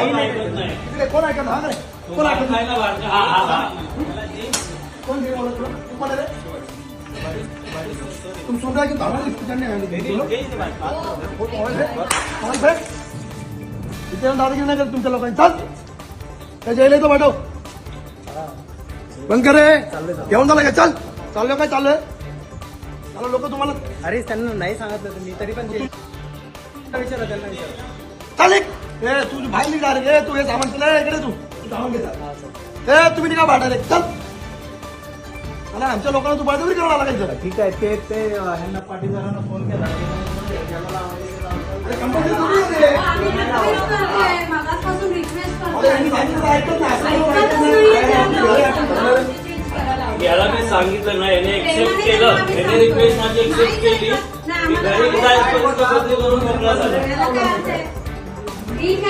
ऐकत नाही. इकडे कोण ऐकत हा रे. कोण ऐकत. हा, हा, हा. घे बोलत? तू कोण रे? तुम सुन रहे हो कि नहीं दादागिरी करत तुमच्या लोकांनी. चाल. त्या जेल येतो पाठव. बंद करे घेऊन झालं का चल. चाललो काय? चाललोय. मला लोक तुम्हाला अरे त्यांना नाही सांगितलं तुम्ही. तरी पण विचारा त्यांना विचारा चाल एक. ए तू बाहेर निघा रे. ए, तू हे सामान केलं इकडे तू. तू सामान घेता ए तुम्ही निघा भाडा रे चल मला आमच्या लोकांना तू बळजबरी करायला लागायचं. ठीक आहे. ते ते ह्यांना पाटीलदारांना फोन केला. अरे अरे. याला मी सांगितलं ना याने एक्सेप्ट केलं. याने. रिक्वेस्ट माझी एक्सेप्ट केली. जायचं Virgen